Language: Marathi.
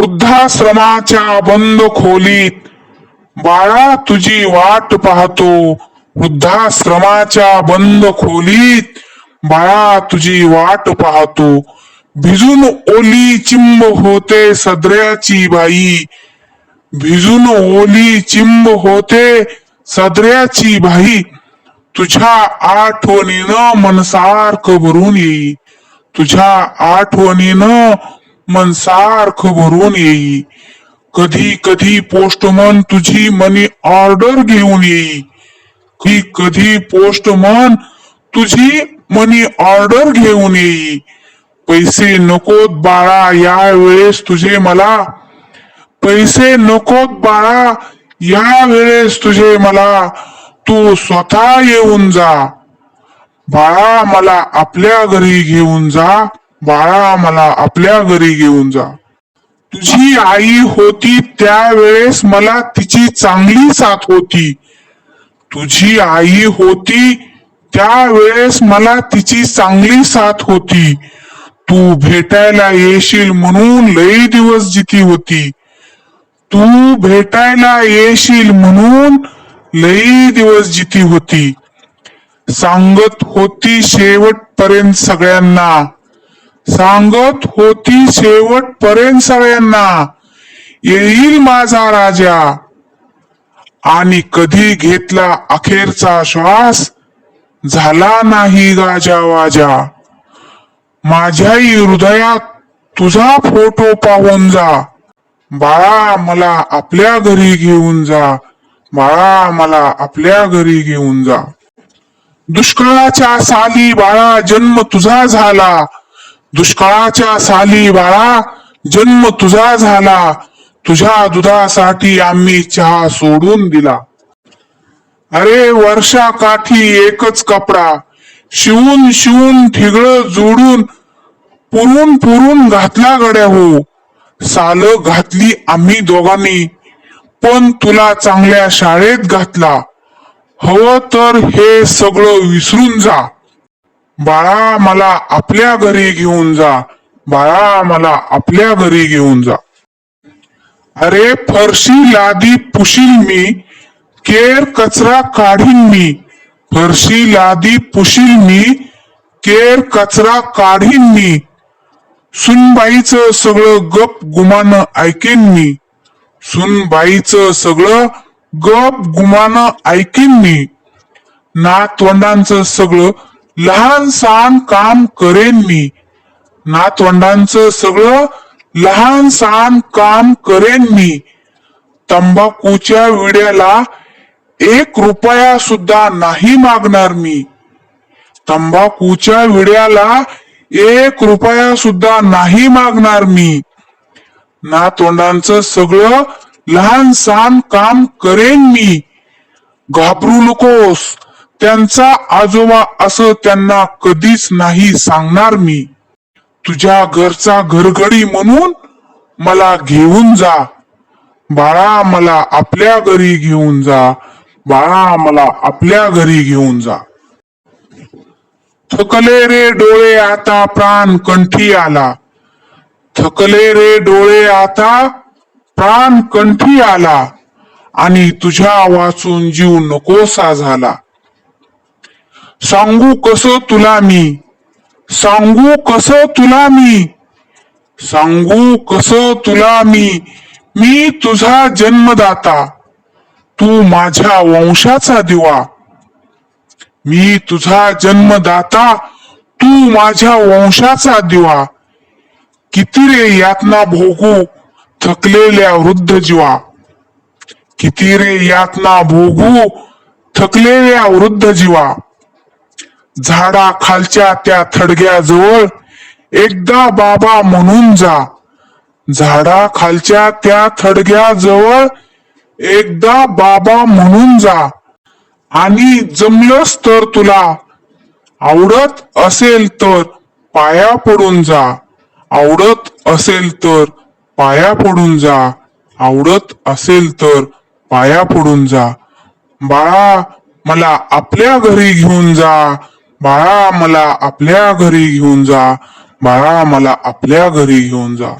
वृद्धाश्रमाच्या बंद खोलीत बाळा तुझी वाट पाहतो. वृद्धाश्रमाच्या बंद खोलीत बाळा तुझी वाट पाहतो. भिजून ओली चिंब होते सदऱ्याची बाई. भिजून ओली चिंब होते सदऱ्याची बाई. तुझ्या आठवणीनं मनसारखं भरून येई तुझ्या आठवणीनं मनसारखं भरून येई. कधी कधी पोस्टमन तुझी मनी ऑर्डर घेऊन येई. कधी कधी पोस्टमन तुझी मनी ऑर्डर घेऊन येई. पैसे नकोत बाळा या वेळेस तुझे मला. पैसे नकोत बाळा या वेळेस तुझे मला. तू स्वतः येऊन जा. बाळा मला आपल्या घरी घेऊन जा. बाळा मला आपल्या घरी घेऊन जा. तुझी आई होती त्यावेळेस मला तिची चांगली साथ होती. तुझी आई होती त्यावेळेस मला तिची चांगली साथ होती. तू भेटायला येशील म्हणून लई दिवस जिती होती. तू भेटायला येशील म्हणून लई दिवस जिती होती. सांगत होती शेवटपर्यंत सगळ्यांना. सांगत होती शेवटपर्यंत सगळ्यांना येईल माझा राजा. आणि कधी घेतला अखेरचा श्वास? झाला नाही गाजा वाजा. माझ्याही हृदयात तुझा फोटो पाहून जा. बाळा मला आपल्या घरी घेऊन जा. बाळा मला आपल्या घरी घेऊन जा. दुष्काळाच्या साली बाळा जन्म तुझा झाला. दुष्काळाच्या साली बाळा जन्म तुझा झाला. तुझ्या दुधासाठी आम्ही चहा सोडून दिला. अरे वर्षा काठी एकच कपडा शिवून शिवून ठिगळ जोडून पुरून पुरून घातला गड्या हो. साल घातली आम्ही दोघांनी पण तुला चांगल्या शाळेत घातला. हवं तर हे सगळं विसरून जा. बाळा मला आपल्या घरी घेऊन जा. बाळा मला आपल्या घरी घेऊन जा. अरे फरशी लादी पुशील मी. केर कचरा काढीन मी. फरशी लादी पुशील मी. केर कचरा काढीन मी. सुनबाईचं सगळं गप गुमान ऐकेन मी. सुनबाईचं सगळं गप गुमान ऐकेन मी. नातवंडांचं सगळं लहान सहान काम करेन मी. नातवंडांचं सगळं लहान सहान काम करेन मी. तंबाखूच्या विड्याला एक रुपया सुद्धा नाही मागणार मी. तंबाखूच्या विड्याला एक रुपया सुद्धा नाही मागणार मी. नातोंडांचं सगळं लहान सहान काम करेन मी. घाबरू नकोस. त्यांचा आजोबा असं त्यांना कधीच नाही सांगणार मी. तुझ्या घरचा घरघडी म्हणून मला घेऊन जा. बाळा मला आपल्या घरी घेऊन जा. बाळा मला आपल्या घरी घेऊन जा. थकले रे डोळे आता प्राण कंठी आला. थकले रे डोळे आता प्राण कंठी आला. आणि तुझ्या वाचून जीव नकोसा झाला. सांगू कसं तुला मी? सांगू कसं तुला मी? सांगू कसं तुला मी? मी तुझा जन्मदाता. तू माझ्या वंशाचा दिवा. मी तुझा जन्मदाता. तू माझ्या वंशाचा दिवा. किती रे यातना भोगू थकलेल्या वृद्ध जीवा. किती रे यातना भोगू थकलेल्या वृद्ध जीवा. झाडा खालच्या त्या थडग्याजवळ एकदा बाबा म्हणून जा. झाडा खालच्या त्या थडग्याजवळ एकदा बाबा म्हणून जा. आणि जमलंच तर तुला. आवडत असेल तर पाया पडून जा. आवडत असेल तर पाया पडून जा. आवडत असेल तर पाया पडून जा. बाळा मला आपल्या घरी घेऊन जा. बाळा मला आपल्या घरी घेऊन जा. बाळा मला आपल्या घरी घेऊन जा.